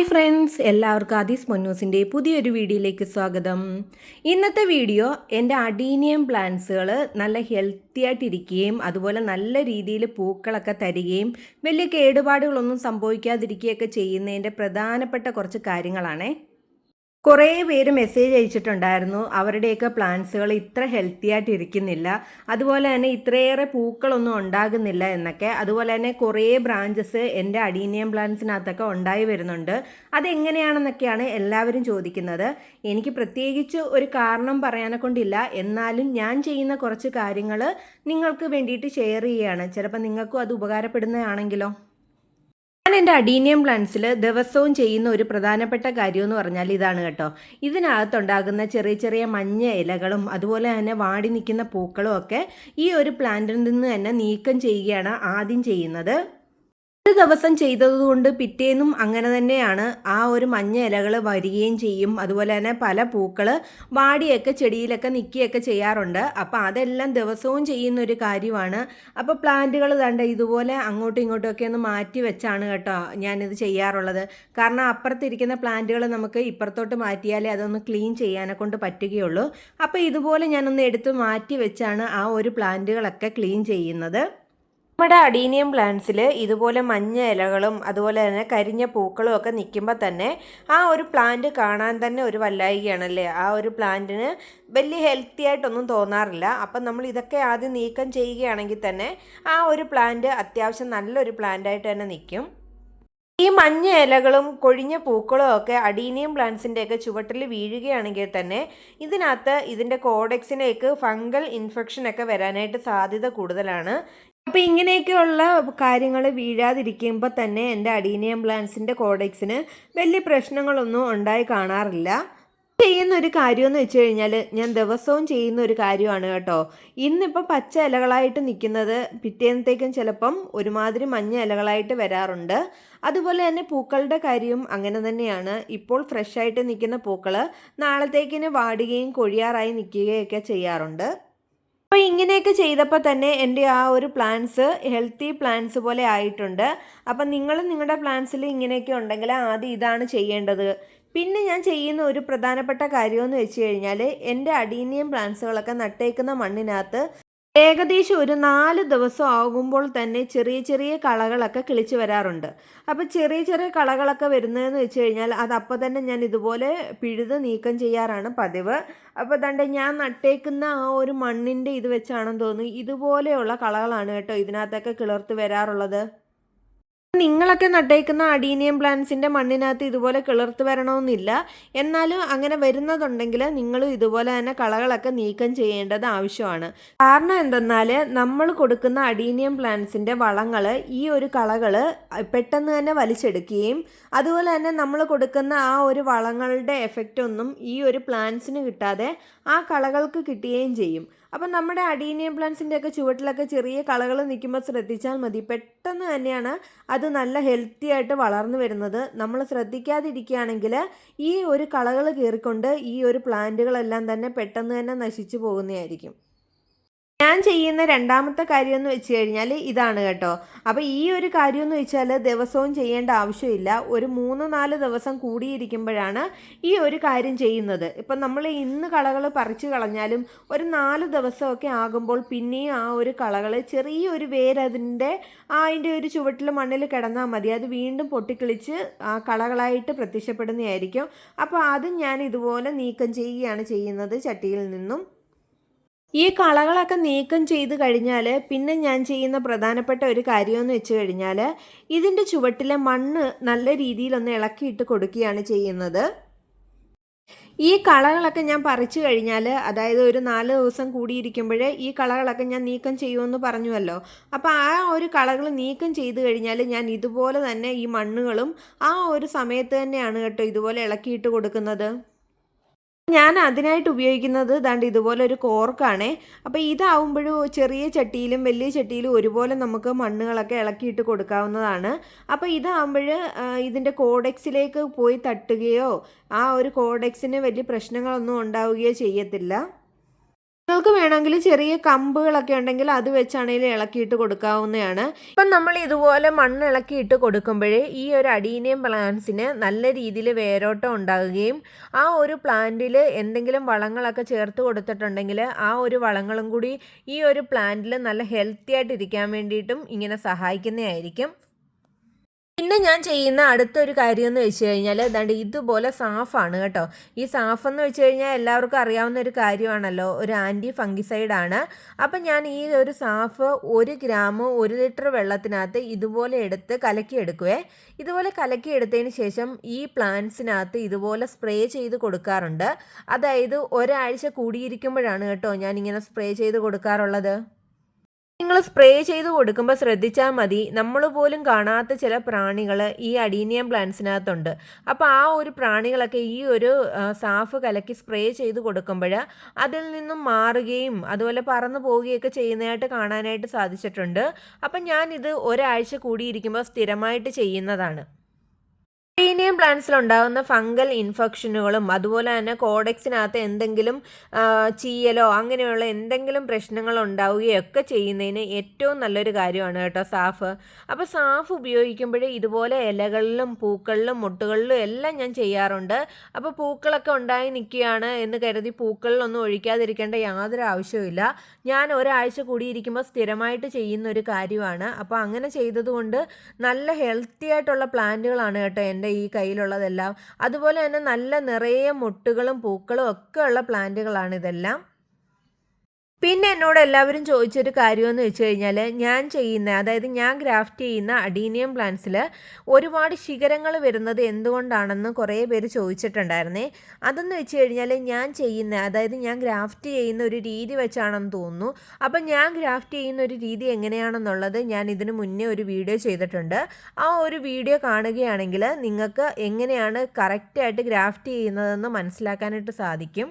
Hi friends എല്ലാവർക്കും ആദീസ് മൊന്നൂസിന്റെ പുതിയൊരു വീഡിയോയിലേക്ക് സ്വാഗതം. ഇന്നത്തെ വീഡിയോ എന്റെ അഡീനിയം പ്ലാന്റ്സുകൾ നല്ല ഹെൽത്തി ആയിട്ടിരിക്കുകയും അതുപോലെ നല്ല രീതിയിൽ പൂക്കളൊക്കെ തരികയും വലിയ കേടുപാടുകളൊന്നും സംഭവിക്കാതിരിക്കുകയൊക്കെ ചെയ്യുന്നതിന്റെ പ്രധാനപ്പെട്ട കുറച്ച് കാര്യങ്ങളാണേ. കുറേ പേര് മെസ്സേജ് അയച്ചിട്ടുണ്ടായിരുന്നു. അവരുടെയൊക്കെ പ്ലാന്റ്സുകൾ ഇത്ര ഹെൽത്തി ആയിട്ട് ഇരിക്കുന്നില്ല. അതുപോലെ തന്നെ ഇത്രയേറെ പൂക്കളൊന്നും ഉണ്ടാകുന്നില്ല എന്നൊക്കെ. അതുപോലെ തന്നെ കുറേ ബ്രാഞ്ചസ് എന്റെ അഡീനിയം പ്ലാന്റ്സിനകത്തൊക്കെ ഉണ്ടായി വരുന്നുണ്ട്. അതെങ്ങനെയാണെന്നൊക്കെയാണ് എല്ലാവരും ചോദിക്കുന്നത്. എനിക്ക് പ്രത്യേകിച്ച് ഒരു കാരണം പറയാനെ കൊണ്ടില്ല. എന്നാലും ഞാൻ ചെയ്യുന്ന കുറച്ച് കാര്യങ്ങൾ നിങ്ങൾക്ക് വേണ്ടിയിട്ട് ഷെയർ ചെയ്യുകയാണ്. ചിലപ്പോൾ നിങ്ങൾക്കും അത് ഉപകാരപ്പെടുന്നതാണെങ്കിലോ? എന്റെ അഡീനിയം പ്ലാന്റ്സിൽ ദിവസവും ചെയ്യുന്ന ഒരു പ്രധാനപ്പെട്ട കാര്യം എന്ന് പറഞ്ഞാൽ ഇതാണ് കേട്ടോ. ഇതിനകത്തുണ്ടാകുന്ന ചെറിയ ചെറിയ മഞ്ഞ ഇലകളും അതുപോലെ തന്നെ വാടി നിൽക്കുന്ന പൂക്കളും ഒക്കെ ഈ ഒരു പ്ലാന്റിൽ നിന്ന് തന്നെ നീക്കം ചെയ്യുകയാണ് ആദ്യം ചെയ്യുന്നത്. ഒരു ദിവസം ചെയ്തതുകൊണ്ട് പിറ്റേന്നും അങ്ങനെ തന്നെയാണ്. ആ ഒരു മഞ്ഞ ഇലകൾ വരികയും ചെയ്യും. അതുപോലെ തന്നെ പല പൂക്കൾ വാടിയൊക്കെ ചെടിയിലൊക്കെ നിൽക്കുകയൊക്കെ ചെയ്യാറുണ്ട്. അപ്പോൾ അതെല്ലാം ദിവസവും ചെയ്യുന്ന ഒരു കാര്യമാണ്. അപ്പോൾ പ്ലാന്റുകൾ തണ്ട ഇതുപോലെ അങ്ങോട്ടും ഇങ്ങോട്ടും ഒക്കെ ഒന്ന് മാറ്റി വെച്ചാണ് കേട്ടോ ഞാനിത് ചെയ്യാറുള്ളത്. കാരണം അപ്പുറത്തിരിക്കുന്ന പ്ലാന്റുകൾ നമുക്ക് ഇപ്പുറത്തോട്ട് മാറ്റിയാലേ അതൊന്ന് ക്ലീൻ ചെയ്യാനെ കൊണ്ട് പറ്റുകയുള്ളൂ. അപ്പോൾ ഇതുപോലെ ഞാനൊന്ന് എടുത്ത് മാറ്റി വെച്ചാണ് ആ ഒരു പ്ലാന്റുകളൊക്കെ ക്ലീൻ ചെയ്യുന്നത്. നമ്മുടെ അഡീനിയം പ്ലാന്റ്സിൽ ഇതുപോലെ മഞ്ഞ ഇലകളും അതുപോലെ തന്നെ കരിഞ്ഞ പൂക്കളും ഒക്കെ നിൽക്കുമ്പോൾ തന്നെ ആ ഒരു പ്ലാന്റ് കാണാൻ തന്നെ ഒരു വല്ലായികയാണല്ലേ? ആ ഒരു പ്ലാന്റിന് വലിയ ഹെൽത്തി ആയിട്ടൊന്നും തോന്നാറില്ല. അപ്പം നമ്മൾ ഇതൊക്കെ ആദ്യം നീക്കം ചെയ്യുകയാണെങ്കിൽ തന്നെ ആ ഒരു പ്ലാന്റ് അത്യാവശ്യം നല്ലൊരു പ്ലാന്റായിട്ട് തന്നെ നിൽക്കും. ഈ മഞ്ഞ ഇലകളും കൊഴിഞ്ഞ പൂക്കളും ഒക്കെ അഡീനിയം പ്ലാന്റ്സിന്റെയൊക്കെ ചുവട്ടിൽ വീഴുകയാണെങ്കിൽ തന്നെ ഇതിനകത്ത് ഇതിന്റെ കോഡെക്സിനേക്ക് ഫംഗൽ ഇൻഫെക്ഷനൊക്കെ വരാനായിട്ട് സാധ്യത കൂടുതലാണ്. അപ്പോൾ ഇങ്ങനെയൊക്കെയുള്ള കാര്യങ്ങൾ വീഴാതിരിക്കുമ്പോൾ തന്നെ എന്റെ അഡീനിയം പ്ലാന്റ്സിന്റെ കോഡെക്സിന് വലിയ പ്രശ്നങ്ങളൊന്നും ഉണ്ടായി കാണാറില്ല. ചെയ്യുന്ന ഒരു കാര്യമെന്ന് വെച്ച് കഴിഞ്ഞാൽ ഞാൻ ദിവസവും ചെയ്യുന്ന ഒരു കാര്യമാണ് കേട്ടോ. ഇന്നിപ്പോൾ പച്ച ഇലകളായിട്ട് നിൽക്കുന്നത് പിറ്റേന്നത്തേക്കും ചിലപ്പം ഒരുമാതിരി മഞ്ഞ ഇലകളായിട്ട് വരാറുണ്ട്. അതുപോലെ തന്നെ പൂക്കളുടെ കാര്യവും അങ്ങനെ തന്നെയാണ്. ഇപ്പോൾ ഫ്രഷായിട്ട് നിൽക്കുന്ന പൂക്കൾ നാളത്തേക്കിന് വാടുകയും കൊഴിയാറായി നിൽക്കുകയൊക്കെ ചെയ്യാറുണ്ട്. അപ്പോൾ ഇങ്ങനെയൊക്കെ ചെയ്തപ്പോൾ തന്നെ എന്റെ ആ ഒരു പ്ലാന്റ്സ് ഹെൽത്തി പ്ലാന്റ്സ് പോലെ ആയിട്ടുണ്ട്. അപ്പം നിങ്ങൾ നിങ്ങളുടെ പ്ലാന്റ്സിൽ ഇങ്ങനെയൊക്കെ ഉണ്ടെങ്കിൽ ആദ്യം ഇതാണ് ചെയ്യേണ്ടത്. പിന്നെ ഞാൻ ചെയ്യുന്ന ഒരു പ്രധാനപ്പെട്ട കാര്യമെന്ന് വെച്ച് കഴിഞ്ഞാൽ എന്റെ അഡീനിയം പ്ലാന്റ്സുകളൊക്കെ നട്ടേക്കുന്ന മണ്ണിനകത്ത് ഏകദേശം ഒരു നാല് ദിവസം ആകുമ്പോൾ തന്നെ ചെറിയ ചെറിയ കളകളൊക്കെ കിളിച്ച് വരാറുണ്ട്. അപ്പോൾ ചെറിയ ചെറിയ കളകളൊക്കെ വരുന്നതെന്ന് വെച്ച് കഴിഞ്ഞാൽ അത് അപ്പോൾ തന്നെ ഞാൻ ഇതുപോലെ പിഴുത് നീക്കം ചെയ്യാറാണ് പതിവ്. അപ്പോൾ ദണ്ട് ഞാൻ നട്ടേക്കുന്ന ആ ഒരു മണ്ണിന്റെ ഇത് വെച്ചാണെന്ന് തോന്നുന്നു. ഇതുപോലെയുള്ള കളകളാണ് കേട്ടോ ഇതിനകത്തൊക്കെ കിളർത്ത് വരാറുള്ളത്. നിങ്ങളൊക്കെ നട്ടേക്കുന്ന അഡീനിയം പ്ലാന്റ്സിന്റെ മണ്ണിനകത്ത് ഇതുപോലെ കിളർത്ത് വരണമെന്നില്ല. എന്നാലും അങ്ങനെ വരുന്നതുണ്ടെങ്കിൽ നിങ്ങൾ ഇതുപോലെ തന്നെ കളകളൊക്കെ നീക്കം ചെയ്യേണ്ടത് ആവശ്യമാണ്. കാരണം എന്തെന്നാൽ നമ്മൾ കൊടുക്കുന്ന അഡീനിയം പ്ലാന്റ്സിന്റെ വളങ്ങൾ ഈ ഒരു കളകൾ പെട്ടെന്ന് തന്നെ വലിച്ചെടുക്കുകയും അതുപോലെ തന്നെ നമ്മൾ കൊടുക്കുന്ന ആ ഒരു വളങ്ങളുടെ എഫക്റ്റ് ഒന്നും ഈ ഒരു പ്ലാന്റ്സിന് കിട്ടാതെ ആ കളകൾക്ക് കിട്ടുകയും ചെയ്യും. അപ്പം നമ്മുടെ അഡീനിയം പ്ലാന്റ്സിന്റെ ഒക്കെ ചുവട്ടിലൊക്കെ ചെറിയ കളകൾ നിൽക്കുമ്പോൾ ശ്രദ്ധിച്ചാൽ മതി. പെട്ടെന്ന് തന്നെയാണ് അത് നല്ല ഹെൽത്തി ആയിട്ട് വളർന്നു വരുന്നത്. നമ്മൾ ശ്രദ്ധിക്കാതിരിക്കുകയാണെങ്കിൽ ഈ ഒരു കളകൾ കയറിക്കൊണ്ട് ഈ ഒരു പ്ലാന്റുകളെല്ലാം തന്നെ പെട്ടെന്ന് തന്നെ നശിച്ചു പോകുന്നതായിരിക്കും. ഞാൻ ചെയ്യുന്ന രണ്ടാമത്തെ കാര്യം എന്ന് വെച്ച് കഴിഞ്ഞാൽ ഇതാണ് കേട്ടോ. അപ്പോൾ ഈ ഒരു കാര്യം എന്ന് വെച്ചാൽ ദിവസവും ചെയ്യേണ്ട ആവശ്യമില്ല. ഒരു മൂന്ന് നാല് ദിവസം കൂടിയിരിക്കുമ്പോഴാണ് ഈ ഒരു കാര്യം ചെയ്യുന്നത്. ഇപ്പം നമ്മൾ ഇന്ന് കളകൾ പറിച്ചു കളഞ്ഞാലും ഒരു നാല് ദിവസമൊക്കെ ആകുമ്പോൾ പിന്നെയും ആ ഒരു കളകൾ ചെറിയൊരു വേരതിന്റെ അതിന്റെ ഒരു ചുവട്ടിൽ മണ്ണിൽ കിടന്നാൽ മതി. അത് വീണ്ടും പൊട്ടിക്കിളിച്ച് ആ കളകളായിട്ട് പ്രത്യക്ഷപ്പെടുന്നതായിരിക്കും. അപ്പോൾ അതും ഞാൻ ഇതുപോലെ നീക്കം ചെയ്യുകയാണ് ചെയ്യുന്നത് ചട്ടിയിൽ നിന്നും. ഈ കളകളൊക്കെ നീക്കം ചെയ്ത് കഴിഞ്ഞാൽ പിന്നെ ഞാൻ ചെയ്യുന്ന പ്രധാനപ്പെട്ട ഒരു കാര്യമെന്ന് വെച്ച് കഴിഞ്ഞാൽ ഇതിന്റെ ചുവട്ടിലെ മണ്ണ് നല്ല രീതിയിലൊന്ന് ഇളക്കിയിട്ട് കൊടുക്കുകയാണ് ചെയ്യുന്നത്. ഈ കളകളൊക്കെ ഞാൻ പറിച്ചു കഴിഞ്ഞാൽ അതായത് ഒരു നാല് ദിവസം കൂടിയിരിക്കുമ്പോൾ ഈ കളകളൊക്കെ ഞാൻ നീക്കം ചെയ്യുമെന്ന് പറഞ്ഞുവല്ലോ. അപ്പോൾ ആ ഒരു കളകൾ നീക്കം ചെയ്ത് കഴിഞ്ഞാൽ ഞാൻ ഇതുപോലെ തന്നെ ഈ മണ്ണുകളും ആ ഒരു സമയത്ത് തന്നെയാണ് കേട്ടോ ഇതുപോലെ ഇളക്കിയിട്ട് കൊടുക്കുന്നത്. ഞാൻ അതിനായിട്ട് ഉപയോഗിക്കുന്നത് ദാണ്ട് ഇതുപോലെ ഒരു കോർക്കാണ്. അപ്പോൾ ഇതാവുമ്പോഴും ചെറിയ ചട്ടിയിലും വലിയ ചട്ടിയിലും ഒരുപോലെ നമുക്ക് മണ്ണുകളൊക്കെ ഇളക്കിയിട്ട് കൊടുക്കാവുന്നതാണ്. അപ്പോൾ ഇതാവുമ്പോൾ ഇതിന്റെ കോഡെക്സിലേക്ക് പോയി തട്ടുകയോ ആ ഒരു കോഡെക്സിന് വലിയ പ്രശ്നങ്ങളൊന്നും ഉണ്ടാവുകയോ ചെയ്യത്തില്ല. വേണമെങ്കിൽ ചെറിയ കമ്പുകളൊക്കെ ഉണ്ടെങ്കിൽ അത് വെച്ചാണെങ്കിലും ഇളക്കിയിട്ട് കൊടുക്കാവുന്നതാണ്. ഇപ്പം നമ്മൾ ഇതുപോലെ മണ്ണ് ഇളക്കിയിട്ട് കൊടുക്കുമ്പോഴേ ഈ ഒരു അടീനിയം പ്ലാന്റ്സിന് നല്ല രീതിയിൽ വേരോട്ടം ഉണ്ടാകുകയും ആ ഒരു പ്ലാന്റിൽ എന്തെങ്കിലും വളങ്ങളൊക്കെ ചേർത്ത് കൊടുത്തിട്ടുണ്ടെങ്കിൽ ആ ഒരു വളങ്ങളും കൂടി ഈ ഒരു പ്ലാന്റിൽ നല്ല ഹെൽത്തി ആയിട്ട് ഇരിക്കാൻ വേണ്ടിയിട്ടും ഇങ്ങനെ സഹായിക്കുന്നതായിരിക്കും. പിന്നെ ഞാൻ ചെയ്യുന്ന അടുത്തൊരു കാര്യം എന്ന് വെച്ച് കഴിഞ്ഞാൽ ഏതാണ്ട് ഇതുപോലെ സാഫാണ് കേട്ടോ. ഈ സാഫ് എന്ന് വെച്ച് കഴിഞ്ഞാൽ എല്ലാവർക്കും അറിയാവുന്ന ഒരു കാര്യമാണല്ലോ. ഒരു ആന്റി ഫംഗിസൈഡ് ആണ് അപ്പം ഞാൻ ഈ ഒരു സാഫ് ഒരു ഗ്രാം ഒരു ലിറ്റർ വെള്ളത്തിനകത്ത് ഇതുപോലെ എടുത്ത് കലക്കിയെടുക്കുവേ ഇതുപോലെ കലക്കിയെടുത്തതിന് ശേഷം ഈ പ്ലാന്റ്സിനകത്ത് ഇതുപോലെ സ്പ്രേ ചെയ്ത് കൊടുക്കാറുണ്ട്. അതായത് ഒരാഴ്ച കൂടിയിരിക്കുമ്പോഴാണ് കേട്ടോ ഞാൻ ഇങ്ങനെ സ്പ്രേ ചെയ്ത് കൊടുക്കാറുള്ളത്. നിങ്ങൾ സ്പ്രേ ചെയ്ത് കൊടുക്കുമ്പോൾ ശ്രദ്ധിച്ചാൽ മതി. നമ്മൾ പോലും കാണാത്ത ചില പ്രാണികൾ ഈ അഡീനിയം പ്ലാന്റ്സിനകത്തുണ്ട് അപ്പോൾ ആ ഒരു പ്രാണികളൊക്കെ ഈ ഒരു സാഫ് കലക്കി സ്പ്രേ ചെയ്ത് കൊടുക്കുമ്പോൾ അതിൽ നിന്നും മാറുകയും അതുപോലെ പറന്നു പോവുകയൊക്കെ ചെയ്യുന്നതായിട്ട് കാണാനായിട്ട് സാധിച്ചിട്ടുണ്ട്. അപ്പം ഞാനിത് ഒരാഴ്ച കൂടിയിരിക്കുമ്പോൾ സ്ഥിരമായിട്ട് ചെയ്യുന്നതാണ്. പ്രീനിയം പ്ലാന്റ്സിൽ ഉണ്ടാകുന്ന ഫംഗൽ ഇൻഫെക്ഷനുകളും അതുപോലെ തന്നെ കോഡെക്സിനകത്ത് എന്തെങ്കിലും ചീയലോ അങ്ങനെയുള്ള എന്തെങ്കിലും പ്രശ്നങ്ങൾ ഉണ്ടാവുകയൊക്കെ ചെയ്യുന്നതിന് ഏറ്റവും നല്ലൊരു കാര്യമാണ് കേട്ടോ സാഫ്. അപ്പോൾ സാഫ് ഉപയോഗിക്കുമ്പോഴേ ഇതുപോലെ ഇലകളിലും പൂക്കളിലും മുട്ടുകളിലും എല്ലാം ഞാൻ ചെയ്യാറുണ്ട്. അപ്പോൾ പൂക്കളൊക്കെ ഉണ്ടായി നിൽക്കുകയാണ് എന്ന് കരുതി പൂക്കളിലൊന്നും ഒഴിക്കാതിരിക്കേണ്ട യാതൊരു ആവശ്യവുമില്ല ഞാൻ ഒരാഴ്ച കൂടിയിരിക്കുമ്പോൾ സ്ഥിരമായിട്ട് ചെയ്യുന്ന ഒരു കാര്യമാണ്. അപ്പോൾ അങ്ങനെ ചെയ്തതുകൊണ്ട് നല്ല ഹെൽത്തി ആയിട്ടുള്ള പ്ലാന്റുകളാണ് കേട്ടോ എന്റെ ഈ കയ്യിലുള്ളതെല്ലാം. അതുപോലെ തന്നെ നല്ല നിറയെ മുട്ടുകളും പൂക്കളും ഒക്കെ ഉള്ള പ്ലാന്റുകളാണ് ഇതെല്ലാം. പിന്നെ എന്നോട് എല്ലാവരും ചോദിച്ചൊരു കാര്യമെന്ന് വെച്ച് കഴിഞ്ഞാൽ ഞാൻ ചെയ്യുന്ന അതായത് ഞാൻ ഗ്രാഫ്റ്റ് ചെയ്യുന്ന അഡീനിയം പ്ലാന്റ്സിൽ ഒരുപാട് ശിഖരങ്ങൾ വരുന്നത് എന്തുകൊണ്ടാണെന്ന് കുറേ പേര് ചോദിച്ചിട്ടുണ്ടായിരുന്നേ. അതെന്ന് വെച്ച് കഴിഞ്ഞാൽ ഞാൻ ചെയ്യുന്ന അതായത് ഞാൻ ഗ്രാഫ്റ്റ് ചെയ്യുന്ന ഒരു രീതി വെച്ചാണെന്ന് തോന്നുന്നു. അപ്പം ഞാൻ ഗ്രാഫ്റ്റ് ചെയ്യുന്ന ഒരു രീതി എങ്ങനെയാണെന്നുള്ളത് ഞാൻ ഇതിന് മുന്നേ ഒരു വീഡിയോ ചെയ്തിട്ടുണ്ട്. ആ ഒരു വീഡിയോ കാണുകയാണെങ്കിൽ നിങ്ങൾക്ക് എങ്ങനെയാണ് കറക്റ്റായിട്ട് ഗ്രാഫ്റ്റ് ചെയ്യുന്നതെന്ന് മനസ്സിലാക്കാനായിട്ട് സാധിക്കും.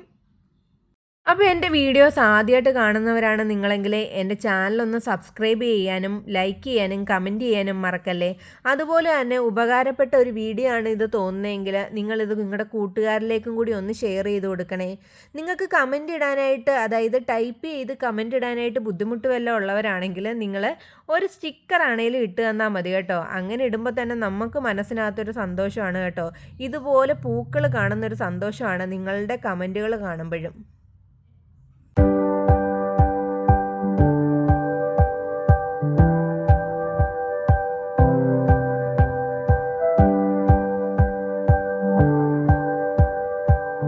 അപ്പോൾ എന്റെ വീഡിയോസ് ആദ്യമായിട്ട് കാണുന്നവരാണ് നിങ്ങളെങ്കിൽ എന്റെ ചാനലൊന്ന് സബ്സ്ക്രൈബ് ചെയ്യാനും ലൈക്ക് ചെയ്യാനും കമന്റ് ചെയ്യാനും മറക്കല്ലേ? അതുപോലെ തന്നെ ഉപകാരപ്പെട്ട ഒരു വീഡിയോ ആണ് ഇത് തോന്നുന്നതെങ്കിൽ നിങ്ങളിത് നിങ്ങളുടെ കൂട്ടുകാരിലേക്കും കൂടി ഒന്ന് ഷെയർ ചെയ്ത് കൊടുക്കണേ. നിങ്ങൾക്ക് കമന്റ് ഇടാനായിട്ട് അതായത് ടൈപ്പ് ചെയ്ത് കമന്റ് ഇടാനായിട്ട് ബുദ്ധിമുട്ട് വല്ലതും ഉള്ളവരാണെങ്കിൽ നിങ്ങൾ ഒരു സ്റ്റിക്കർ ആണെങ്കിലും ഇട്ട് തന്നാൽ മതി കേട്ടോ. അങ്ങനെ ഇടുമ്പോൾ തന്നെ നമുക്ക് മനസ്സിനകത്തൊരു സന്തോഷമാണ് കേട്ടോ. ഇതുപോലെ പൂക്കൾ കാണുന്നൊരു സന്തോഷമാണ് നിങ്ങളുടെ കമന്റുകൾ കാണുമ്പോഴും.